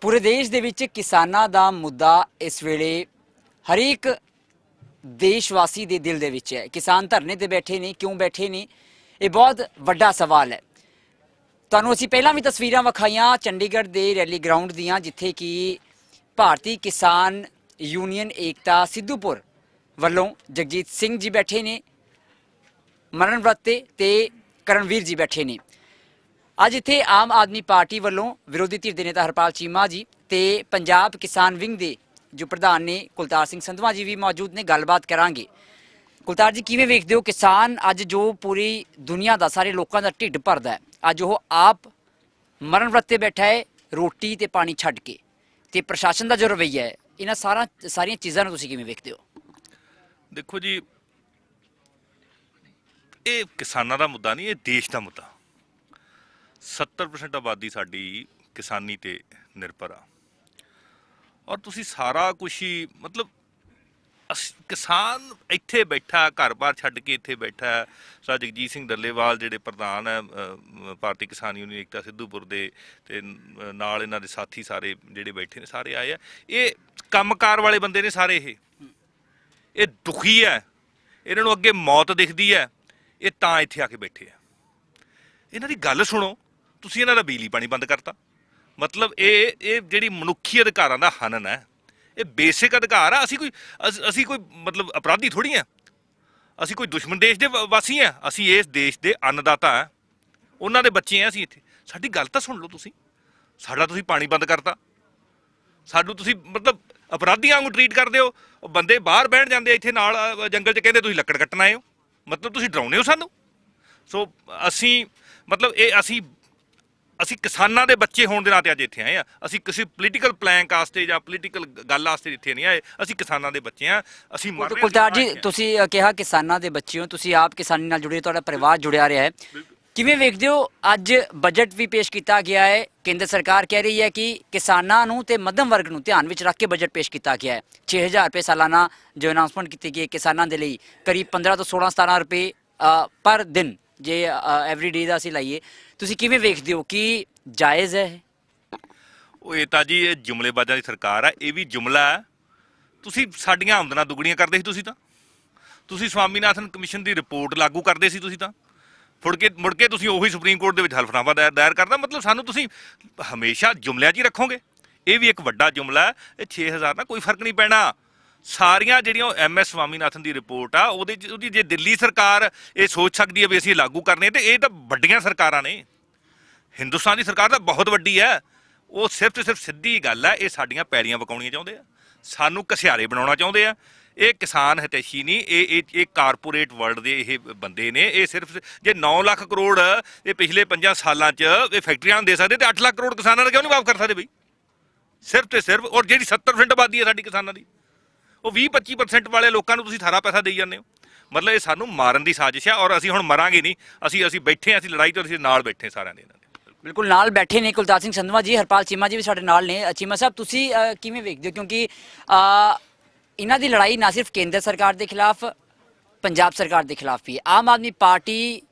ਪੂਰੇ ਦੇਸ਼ ਦੇ ਵਿੱਚ ਕਿਸਾਨਾਂ ਦਾ ਮੁੱਦਾ ਇਸ ਵੇਲੇ ਹਰੇਕ ਦੇਸ਼ਵਾਸੀ ਦੇ ਦਿਲ ਦੇ ਵਿੱਚ ਹੈ। ਕਿਸਾਨ ਧਰਨੇ ਤੇ ਬੈਠੇ ਨੇ, ਕਿਉਂ ਬੈਠੇ ਨੇ? ਇਹ ਬਹੁਤ ਵੱਡਾ ਸਵਾਲ ਹੈ। ਤੁਹਾਨੂੰ ਅਸੀਂ ਪਹਿਲਾਂ ਵੀ ਤਸਵੀਰਾਂ ਵਿਖਾਈਆਂ ਚੰਡੀਗੜ੍ਹ ਦੇ ਰੈਲੀ ਗਰਾਊਂਡ ਦੀਆਂ, ਜਿੱਥੇ ਕਿ ਭਾਰਤੀ ਕਿਸਾਨ ਯੂਨੀਅਨ ਏਕਤਾ ਸਿੱਧੂਪੁਰ ਵੱਲੋਂ ਜਗਜੀਤ ਸਿੰਘ ਜੀ ਬੈਠੇ ਨੇ, ਮਰਨ ਵਰਤੇ ਤੇ ਤੇ ਕਰਨਵੀਰ ਜੀ ਬੈਠੇ ਨੇ। ਅੱਜ ਇੱਥੇ ਆਮ ਆਦਮੀ ਪਾਰਟੀ ਵੱਲੋਂ ਵਿਰੋਧੀ ਧਿਰ ਦੇ ਨੇਤਾ ਹਰਪਾਲ ਚੀਮਾ ਜੀ ਤੇ ਪੰਜਾਬ ਕਿਸਾਨ ਵਿੰਗ ਦੇ ਜੋ ਪ੍ਰਧਾਨ ਨੇ ਕੁਲਤਾਰ ਸਿੰਘ ਸੰਧਵਾ ਜੀ ਵੀ ਮੌਜੂਦ ਨੇ, ਗੱਲਬਾਤ ਕਰਾਂਗੇ। ਕੁਲਤਾਰ ਜੀ, ਕਿਵੇਂ ਵੇਖਦੇ ਹੋ ਕਿਸਾਨ ਅੱਜ ਜੋ ਪੂਰੀ ਦੁਨੀਆ ਦਾ, ਸਾਰੇ ਲੋਕਾਂ ਦਾ ਢਿੱਡ ਭਰਦਾ ਹੈ, ਅੱਜ ਉਹ ਆਪ ਮਰਨ ਵਰਤੇ ਬੈਠਾ ਹੈ, ਰੋਟੀ ਤੇ ਪਾਣੀ ਛੱਡ ਕੇ ਤੇ ਪ੍ਰਸ਼ਾਸਨ ਦਾ ਜੋ ਰਵੱਈਆ ਹੈ, ਇਹਨਾਂ ਸਾਰਾ, ਸਾਰੀਆਂ ਚੀਜ਼ਾਂ ਨੂੰ ਤੁਸੀਂ ਕਿਵੇਂ ਵੇਖਦੇ ਹੋ? ਦੇਖੋ ਜੀ, ਇਹ ਕਿਸਾਨਾਂ ਦਾ ਮੁੱਦਾ ਨਹੀਂ, ਇਹ ਦੇਸ਼ ਦਾ ਮੁੱਦਾ। 70% ਆਬਾਦੀ ਸਾਡੀ ਕਿਸਾਨੀ ਤੇ ਨਿਰਭਰ ਆ। ਔਰ ਤੁਸੀਂ ਸਾਰਾ ਕੁਝ ਹੀ ਮਤਲਬ ਅਸ- ਕਿਸਾਨ ਇੱਥੇ ਬੈਠਾ, ਘਰ-ਬਾਰ ਛੱਡ ਕੇ ਇੱਥੇ ਬੈਠਾ ਹੈ। ਜਗਜੀਤ ਸਿੰਘ ਡੱਲੇਵਾਲ ਜਿਹੜੇ ਪ੍ਰਧਾਨ ਹੈ ਭਾਰਤੀ ਕਿਸਾਨ ਯੂਨੀਅਨ, ਏਕਤਾ ਸਿੱਧੂਪੁਰ ਦੇ ਤੇ ਨਾਲ ਇਹਨਾਂ ਦੇ ਸਾਥੀ ਸਾਰੇ ਜਿਹੜੇ ਬੈਠੇ ਨੇ, ਸਾਰੇ ਆਏ ਆ। ਇਹ ਕੰਮਕਾਰ ਵਾਲੇ ਬੰਦੇ ਨੇ ਸਾਰੇ ਇਹ। ਇਹ ਦੁਖੀ ਹੈ। ਇਹਨਾਂ ਨੂੰ ਅੱਗੇ ਮੌਤ ਦਿਖਦੀ ਹੈ। ਇਹ ਤਾਂ ਇੱਥੇ ਆ ਕੇ ਬੈਠੇ ਆ। ਇਹਨਾਂ ਦੀ ਗੱਲ ਸੁਣੋ। ਤੁਸੀਂ ਇਹਨਾਂ ਦਾ ਬਿਜਲੀ ਪਾਣੀ ਬੰਦ ਕਰਤਾ। ਮਤਲਬ ਇਹ ਇਹ ਜਿਹੜੀ ਮਨੁੱਖੀ ਅਧਿਕਾਰਾਂ ਦਾ ਹਨਨ ਹੈ, ਇਹ ਬੇਸਿਕ ਅਧਿਕਾਰ ਆ। ਅਸੀਂ ਕੋਈ, ਅਸ- ਅਸੀਂ ਕੋਈ ਮਤਲਬ ਅਪਰਾਧੀ ਥੋੜੀ ਆ। ਅਸੀਂ ਕੋਈ ਦੁਸ਼ਮਣ ਦੇਸ਼ ਦੇ ਵ- ਵਾਸੀ ਆ। ਅਸੀਂ ਇਸ ਦੇਸ਼ ਦੇ ਅੰਨਦਾਤਾ ਆ। ਉਹਨਾਂ ਦੇ ਬੱਚੇ ਆ ਅਸੀਂ ਇੱਥੇ। ਸਾਡੀ ਗੱਲ ਤਾਂ ਸੁਣ ਲਓ ਤੁਸੀਂ। ਸਾਡਾ ਤੁਸੀਂ ਪਾਣੀ ਬੰਦ ਕਰਤਾ। ਸਾਨੂੰ ਤੁਸੀਂ ਮਤਲਬ ਅਪਰਾਧੀਆਂ ਵਾਂਗੂ ਟਰੀਟ ਕਰਦੇ ਹੋ। ਉਹ ਬੰਦੇ ਬਾਹਰ ਬਹਿਣ ਜਾਂਦੇ ਇੱਥੇ ਨਾਲ ਜੰਗਲ 'ਚ ਕਹਿੰਦੇ ਤੁਸੀਂ ਲੱਕੜ ਕੱਟਣ ਆਏ ਹੋ। ਮਤਲਬ ਤੁਸੀਂ ਡਰਾਉਨੇ ਹੋ ਸਾਨੂੰ। ਸੋ, ਅਸੀਂ ਮਤਲਬ ਇਹ, ਅਸੀਂ ਅਸੀਂ ਕਿਸਾਨਾਂ ਦੇ ਬੱਚੇ ਹੋਣ ਦੇ ਨਾਤੇ ਅੱਜ ਇੱਥੇ ਆਏ ਆ। ਅਸੀਂ ਕਿਸੇ ਪੋਲੀਟੀਕਲ ਪਲਾਨ ਕਾਸਤੇ ਜਾਂ ਪੋਲੀਟੀਕਲ ਗੱਲ ਵਾਸਤੇ ਇੱਥੇ ਨਹੀਂ ਆਏ। ਅਸੀਂ ਕਿਸਾਨਾਂ ਦੇ ਬੱਚੇ ਆ। ਅਸੀਂ ਮਰ ਰਹੇ ਕੁਲਤਾਰ ਜੀ। ਤੁਸੀਂ ਕਿਹਾ ਕਿਸਾਨਾਂ ਦੇ ਬੱਚੇ ਹੋ। ਤੁਸੀਂ ਆਪ ਕਿਸਾਨੀ ਨਾਲ ਜੁੜੇ ਤੁਹਾਡਾ ਪਰਿਵਾਰ ਜੁੜਿਆ ਰਿਹਾ ਹੈ। ਕਿਵੇਂ ਵੇਖਦੇ ਹੋ? ਅੱਜ ਬਜਟ ਵੀ ਪੇਸ਼ ਕੀਤਾ ਗਿਆ ਹੈ। ਕੇਂਦਰ ਸਰਕਾਰ ਕਹਿ ਰਹੀ ਹੈ ਕਿ ਕਿਸਾਨਾਂ ਨੂੰ ਤੇ ਮੱਧਮ ਵਰਗ ਨੂੰ ਧਿਆਨ ਵਿੱਚ ਰੱਖ ਕੇ ਬਜਟ ਪੇਸ਼ ਕੀਤਾ ਗਿਆ ਹੈ। 6000 ਰੁਪਏ ਸਾਲਾਨਾ ਜੋ ਅਨਾਉਂਸਮੈਂਟ ਕੀਤੀ ਗਈ ਹੈ ਕਿਸਾਨਾਂ ਦੇ ਲਈ ਕਰੀਬ 15 ਤੋਂ 16 17 ਰੁਪਏ ਪਰ ਦਿਨ। ਜੇ ਐਵਰੀ ਡੇ ਦਾ ਅਸੀਂ ਲਾਈਏ, ਤੁਸੀਂ ਕਿਵੇਂ ਵੇਖਦੇ ਹੋ ਕਿ ਜਾਇਜ਼ ਹੈ ਇਹ? ਉਹ ਇਹ ਤਾਂ ਜੀ, ਇਹ ਜੁਮਲੇਬਾਜ਼ਾਂ ਦੀ ਸਰਕਾਰ ਆ, ਇਹ ਵੀ ਜੁਮਲਾ ਹੈ ਤੁਸੀਂ ਸਾਡੀਆਂ ਆਮਦਨਾਂ ਦੁੱਗਣੀਆਂ ਕਰਦੇ ਸੀ ਤੁਸੀਂ ਤਾਂ। ਤੁਸੀਂ ਸਵਾਮੀਨਾਥਨ ਕਮਿਸ਼ਨ ਦੀ ਰਿਪੋਰਟ ਲਾਗੂ ਕਰਦੇ ਸੀ ਤੁਸੀਂ ਤਾਂ। ਫੁੜ ਕੇ, ਮੁੜ ਕੇ ਤੁਸੀਂ ਉਹੀ ਸੁਪਰੀਮ ਕੋਰਟ ਦੇ ਵਿੱਚ ਹਲਫਨਾਮਾ ਦਾਇਰ ਦਾਇਰ ਕਰਦਾ। ਮਤਲਬ ਸਾਨੂੰ ਤੁਸੀਂ ਹਮੇਸ਼ਾ ਜੁਮਲਿਆਂ 'ਚ ਹੀ ਰੱਖੋਗੇ। ਇਹ ਵੀ ਇੱਕ ਵੱਡਾ ਜੁਮਲਾ ਹੈ ਇਹ 6000 ਨਾਲ ਕੋਈ ਫ਼ਰਕ ਨਹੀਂ ਪੈਣਾ। ਸਾਰੀਆਂ ਜਿਹੜੀਆਂ ਐਮ ਐਸ ਸਵਾਮੀਨਾਥਨ ਦੀ ਰਿਪੋਰਟ ਆ, ਉਹਦੇ 'ਚ ਉਹਦੀ ਜੇ ਦਿੱਲੀ ਸਰਕਾਰ ਇਹ ਸੋਚ ਸਕਦੀ ਹੈ ਵੀ ਅਸੀਂ ਲਾਗੂ ਕਰਨੇ, ਤੇ ਇਹ ਤਾਂ ਵੱਡੀਆਂ ਸਰਕਾਰਾਂ ਨੇ। ਹਿੰਦੁਸਤਾਨ ਦੀ ਸਰਕਾਰ ਤਾਂ ਬਹੁਤ ਵੱਡੀ ਹੈ। ਉਹ ਸਿਰਫ ਤੇ ਸਿਰਫ ਸਿੱਧੀ ਗੱਲ ਹੈ, ਇਹ ਸਾਡੀਆਂ ਪੈੜੀਆਂ ਵਕਾਉਣੀਆਂ ਚਾਹੁੰਦੇ ਆ। ਸਾਨੂੰ ਕਸਿਆਰੇ ਬਣਾਉਣਾ ਚਾਹੁੰਦੇ ਆ। ਇਹ ਕਿਸਾਨ ਹਿਤੈਸ਼ੀ ਨਹੀਂ, ਇਹ ਇਹ ਇਹ ਕਾਰਪੋਰੇਟ ਵਰਲਡ ਦੇ ਇਹ ਬੰਦੇ ਨੇ। ਇਹ ਸਿਰਫ ਜੇ 9 ਲੱਖ ਕਰੋੜ ਇਹ ਪਿਛਲੇ 5 ਸਾਲਾਂ 'ਚ ਇਹ ਫੈਕਟਰੀਆਂ ਨੂੰ ਦੇ ਸਕਦੇ ਤੇ 8 ਲੱਖ ਕਰੋੜ ਕਿਸਾਨਾਂ ਦਾ ਕਿਉਂ ਨਹੀਂ ਮਾਫ ਕਰ ਸਕਦੇ ਬਈ? ਸਿਰਫ ਤੇ ਸਿਰਫ, ਔਰ ਜਿਹੜੀ 70% ਆਬਾਦੀ ਹੈ ਸਾਡੀ ਕਿਸਾਨਾਂ ਦੀ। ਉਹ 20-25% ਵਾਲੇ ਲੋਕਾਂ ਨੂੰ ਤੁਸੀਂ ਸਾਰਾ ਪੈਸਾ ਦੇਈ ਜਾਂਦੇ ਹੋ। ਮਤਲਬ ਇਹ ਸਾਨੂੰ ਮਾਰਨ ਦੀ ਸਾਜ਼ਿਸ਼ ਹੈ ਔਰ ਅਸੀਂ ਹੁਣ ਮਰਾਂਗੇ ਨਹੀਂ। ਅਸੀਂ ਅਸੀਂ ਬੈਠੇ ਹਾਂ, ਅਸੀਂ ਲੜਾਈ ਤੋਂ, ਅਸੀਂ ਨਾਲ ਬੈਠੇ ਸਾਰਿਆਂ ਦੇ ਇਹਨਾਂ ਦੇ ਬਿਲਕੁਲ ਨਾਲ ਬੈਠੇ ਨੇ ਕੁਲਤਾਰ ਸਿੰਘ ਸੰਧਵਾ ਜੀ, ਹਰਪਾਲ ਚੀਮਾ ਜੀ ਵੀ ਸਾਡੇ ਨਾਲ ਨੇ। ਚੀਮਾ ਸਾਹਿਬ, ਤੁਸੀਂ ਕਿਵੇਂ ਵੇਖਦੇ ਹੋ? ਕਿਉਂਕਿ ਇਹਨਾਂ ਦੀ ਲੜਾਈ ਨਾ ਸਿਰਫ ਕੇਂਦਰ ਸਰਕਾਰ ਦੇ ਖਿਲਾਫ ਪੰਜਾਬ ਸਰਕਾਰ ਦੇ ਖਿਲਾਫ ਵੀ ਹੈ। ਆਮ ਆਦਮੀ ਪਾਰਟੀ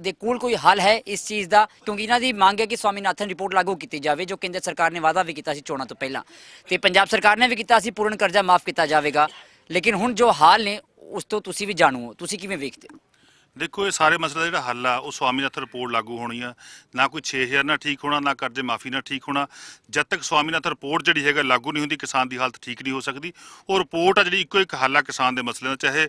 ਦੇ ਕੋਲ ਕੋਈ ਹੱਲ ਹੈ ਇਸ ਚੀਜ਼ ਦਾ? ਕਿਉਂਕਿ ਇਹਨਾਂ ਦੀ ਮੰਗ ਹੈ ਕਿ ਸਵਾਮੀਨਾਥਨ ਰਿਪੋਰਟ ਲਾਗੂ ਕੀਤੀ ਜਾਵੇ, ਜੋ ਕੇਂਦਰ ਸਰਕਾਰ ਨੇ ਵਾਅਦਾ ਵੀ ਕੀਤਾ ਸੀ ਚੋਣਾਂ ਤੋਂ ਪਹਿਲਾਂ। ਤੇ ਪੰਜਾਬ ਸਰਕਾਰ ਨੇ ਵੀ ਕੀਤਾ ਸੀ, ਪੂਰਨ ਕਰਜ਼ਾ ਮਾਫ ਕੀਤਾ ਜਾਵੇਗਾ। ਲੇਕਿਨ ਹੁਣ ਜੋ ਹਾਲ ਨੇ, ਉਸ ਤੋਂ ਤੁਸੀਂ ਵੀ ਜਾਣੂ ਹੋ। ਤੁਸੀਂ ਕਿਵੇਂ ਵੇਖਦੇ ਹੋ? ਦੇਖੋ, ਇਹ ਸਾਰੇ ਮਸਲੇ ਦਾ ਜਿਹੜਾ ਹੱਲ ਆ, ਉਹ ਸਵਾਮੀਨਾਥਨ ਰਿਪੋਰਟ ਲਾਗੂ ਹੋਣੀ ਆ। ਨਾ ਕੋਈ 6000 ਨਾਲ ਠੀਕ ਹੋਣਾ, ਨਾ ਕਰਜ਼ੇ ਮਾਫੀ ਨਾਲ ਠੀਕ ਹੋਣਾ। ਜਦ ਤੱਕ ਸਵਾਮੀਨਾਥਨ ਰਿਪੋਰਟ ਜਿਹੜੀ ਹੈਗਾ ਲਾਗੂ ਨਹੀਂ ਹੁੰਦੀ, ਕਿਸਾਨ ਦੀ ਹਾਲਤ ਠੀਕ ਨਹੀਂ ਹੋ ਸਕਦੀ। ਉਹ ਰਿਪੋਰਟ ਆ ਜਿਹੜੀ ਇੱਕੋ ਇੱਕ ਹੱਲ ਆ ਕਿਸਾਨ ਦੇ ਮਸਲੇ ਦਾ, ਚਾਹੇ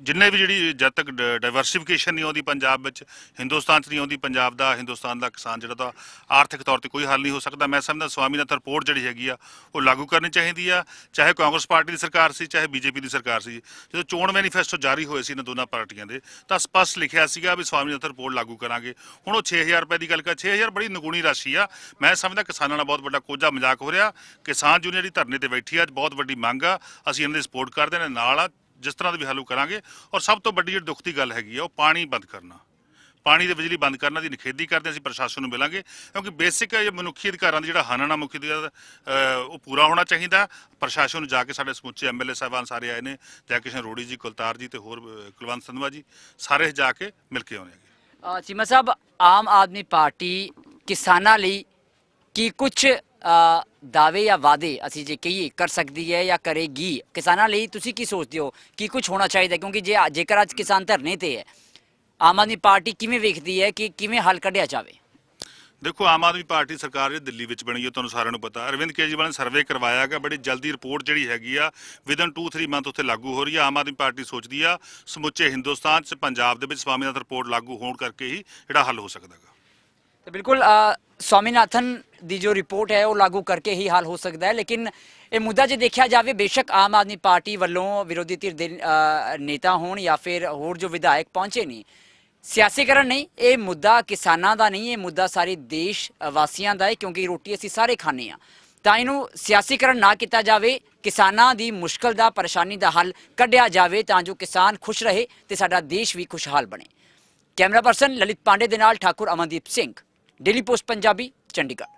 ਜਿੰਨੇ ਵੀ ਜਿਹੜੀ ਜਦ ਤੱਕ ਡਾਈਵਰਸਿਫਿਕੇਸ਼ਨ ਨਹੀਂ ਆਉਂਦੀ ਪੰਜਾਬ ਵਿੱਚ, ਹਿੰਦੁਸਤਾਨ 'ਚ ਨਹੀਂ ਆਉਂਦੀ ਪੰਜਾਬ ਦਾ, ਹਿੰਦੁਸਤਾਨ ਦਾ ਕਿਸਾਨ ਜਿਹੜਾ ਤਾਂ ਆਰਥਿਕ ਤੌਰ ਤੇ ਕੋਈ ਹੱਲ ਨਹੀਂ ਹੋ ਸਕਦਾ। ਮੈਂ ਸਮਝਦਾ ਸਵਾਮੀਨਾਥਨ ਰਿਪੋਰਟ ਜਿਹੜੀ ਹੈਗੀ ਆ, ਉਹ ਲਾਗੂ ਕਰਨੀ ਚਾਹੀਦੀ ਆ। ਚਾਹੇ ਕਾਂਗਰਸ ਪਾਰਟੀ ਦੀ ਸਰਕਾਰ ਸੀ, ਚਾਹੇ ਬੀਜੇਪੀ ਦੀ ਸਰਕਾਰ ਸੀ। ਜਦੋਂ ਚੋਣ ਮੈਨੀਫੈਸਟੋ ਜਾਰੀ ਹੋਏ ਸੀ ਇਹਨਾਂ ਦੋਨਾਂ ਪਾਰਟੀਆਂ ਦੇ ਤਾਂ ਸਪਸ਼ਟ ਲਿਖਿਆ ਸੀਗਾ ਵੀ ਸਵਾਮੀ ਸਵਾਮੀਨਾਥਨ ਰਿਪੋਰਟ ਲਾਗੂ ਕਰਾਂਗੇ। ਹੁਣ ਉਹ 6000 ਰੁਪਏ ਦੀ ਗੱਲ ਕਰ 6000 ਬੜੀ ਨਗੂਣੀ ਰਾਸ਼ੀ ਆ। ਮੈਂ ਸਮਝਦਾ ਕਿਸਾਨਾਂ ਨਾਲ ਬਹੁਤ ਵੱਡਾ ਕੋਝਾ ਮਜ਼ਾਕ ਹੋ ਰਿਹਾ। ਕਿਸਾਨ ਯੂਨੀਅਨ ਜਿਹੜੀ ਧਰਨੇ ਤੇ ਬੈਠੀ ਆ, ਅੱਜ ਬਹੁਤ ਵੱਡੀ ਮੰਗ ਆ। ਅਸੀਂ ਇਹਨਾਂ ਦੀ ਸਪੋਰਟ ਕਰਦੇ ਨੇ, ਨਾਲ ਆ, ਜਿਸ ਤਰ੍ਹਾਂ ਦਾ ਵੀ ਹੱਲ ਕਰਾਂਗੇ। ਔਰ ਸਭ ਤੋਂ ਵੱਡੀ ਜਿਹੜੀ ਦੁੱਖ ਦੀ ਗੱਲ ਹੈਗੀ ਆ, ਉਹ ਪਾਣੀ ਬੰਦ ਕਰਨਾ। ਪਾਣੀ ਤੇ ਬਿਜਲੀ ਬੰਦ ਕਰਨਾ ਦੀ ਨਿਖੇਧੀ ਕਰਦੇ ਅਸੀਂ ਪ੍ਰਸ਼ਾਸਨ ਨੂੰ ਮਿਲਾਂਗੇ। ਕਿਉਂਕਿ ਬੇਸਿਕ ਮਨੁੱਖੀ ਅਧਿਕਾਰਾਂ ਦਾ ਜਿਹੜਾ ਹਨਨ ਆ ਉਹ ਪੂਰਾ ਹੋਣਾ ਚਾਹੀਦਾ। ਪ੍ਰਸ਼ਾਸਨ ਨੂੰ ਜਾ ਕੇ ਸਾਡੇ ਸਮੁੱਚੇ ਐਮਐਲਏ ਸਾਹਿਬਾਨ ਸਾਰੇ ਆਏ ਨੇ ਜੈ ਕਿਸ਼ਨ ਰੋੜੀ ਜੀ, ਕੁਲਤਾਰ ਜੀ ਤੇ ਹੋਰ ਕੁਲਵੰਤ ਸੰਧਵਾ ਜੀ, ਸਾਰੇ ਜਾ ਕੇ ਮਿਲ ਕੇ ਆਉਣੇ ਚੀਮਾ ਸਾਹਿਬ, ਆਮ ਆਦਮੀ ਪਾਰਟੀ ਕਿਸਾਨਾਂ ਲਈ ਕੀ ਕੁਝ ਦਾਅਵੇ ਜਾਂ ਵਾਅਦੇ ਅਸੀਂ ਜੇ ਕਹੀਏ, ਕਰ ਸਕਦੀ ਹੈ ਜਾਂ ਕਰੇਗੀ? ਕਿਸਾਨਾਂ ਲਈ ਤੁਸੀਂ ਕੀ ਸੋਚਦੇ ਹੋ? ਕੀ ਕੁਝ ਹੋਣਾ ਚਾਹੀਦਾ? ਕਿਉਂਕਿ ਜੇ, ਜੇਕਰ ਅੱਜ ਕਿਸਾਨ ਧਰਨੇ ਤੇ ਹੈ ਆਮ ਆਦਮੀ ਪਾਰਟੀ ਕਿਵੇਂ ਵੇਖਦੀ ਹੈ ਕਿ ਕਿਵੇਂ ਹੱਲ ਕੱਢਿਆ ਜਾਵੇ? ਦੇਖੋ ਆਮ ਆਦਮੀ ਪਾਰਟੀ ਸਰਕਾਰ ਜਿਹੜੀ ਦਿੱਲੀ ਵਿੱਚ ਬਣੀ ਹੈ ਤੁਹਾਨੂੰ ਸਾਰਿਆਂ ਨੂੰ ਪਤਾ। ਅਰਵਿੰਦ ਕੇਜਰੀਵਾਲ ਨੇ ਸਰਵੇ ਕਰਵਾਇਆ ਕਿ ਬੜੀ ਜਲਦੀ ਰਿਪੋਰਟ ਜਿਹੜੀ ਹੈਗੀ ਆ ਵਿਦਨ 2-3 ਮੰਥ ਉੱਥੇ ਲਾਗੂ ਹੋ ਰਹੀ ਆ। ਆਮ ਆਦਮੀ ਪਾਰਟੀ ਸੋਚਦੀ ਆ ਸਮੁੱਚੇ ਹਿੰਦੁਸਤਾਨ 'ਚ ਪੰਜਾਬ ਦੇ ਵਿੱਚ ਸਵਾਮੀਨਾਥਨ ਰਿਪੋਰਟ ਲਾਗੂ ਹੋਣ ਕਰਕੇ ਹੀ ਜਿਹੜਾ ਹੱਲ ਹੋ ਸਕਦਾ ਗਾ ਤੇ ਬਿਲਕੁਲ ਸਵਾਮੀਨਾਥਨ ਦੀ ਜੋ ਰਿਪੋਰਟ ਹੈ ਉਹ ਲਾਗੂ ਕਰਕੇ ਹੀ ਹੱਲ ਹੋ ਸਕਦਾ ਹੈ। ਲੇਕਿਨ ਇਹ ਮੁੱਦਾ ਜੇ ਦੇਖਿਆ ਜਾਵੇ ਬੇਸ਼ੱਕ ਆਮ ਆਦਮੀ ਪਾਰਟੀ ਵੱਲੋਂ ਵਿਰੋਧੀ ਧਿਰ ਦੇ ਨੇਤਾ ਹੋਣ ਜਾਂ ਫਿਰ ਹੋਰ ਜੋ ਵਿਧਾਇਕ ਪਹੁੰਚੇ ਨਹੀਂ ਸਿਆਸੀਕਰਨ ਨਹੀਂ, ਇਹ ਮੁੱਦਾ ਕਿਸਾਨਾਂ ਦਾ ਨਹੀਂ, ਇਹ ਮੁੱਦਾ ਸਾਰੇ ਦੇਸ਼ ਵਾਸੀਆਂ ਦਾ ਹੈ, ਕਿਉਂਕਿ ਰੋਟੀ ਅਸੀਂ ਸਾਰੇ ਖਾਂਦੇ ਆ ਤਾਂ ਇਹਨੂੰ ਸਿਆਸੀਕਰਨ ਨਾ ਕੀਤਾ ਜਾਵੇ, ਕਿਸਾਨਾਂ ਦੀ ਮੁਸ਼ਕਲ ਦਾ, ਪਰੇਸ਼ਾਨੀ ਦਾ ਹੱਲ ਕੱਢਿਆ ਜਾਵੇ, ਤਾਂ ਜੋ ਕਿਸਾਨ ਖੁਸ਼ ਰਹੇ ਤੇ ਸਾਡਾ ਦੇਸ਼ ਵੀ ਖੁਸ਼ਹਾਲ ਬਣੇ। ਕੈਮਰਾ ਪਰਸਨ ਲਲਿਤ ਪਾਂਡੇ ਦੇ ਨਾਲ ਠਾਕੁਰ ਅਮਨਦੀਪ ਸਿੰਘ, ਡੇਲੀ ਪੋਸਟ ਪੰਜਾਬੀ, ਚੰਡੀਗੜ੍ਹ।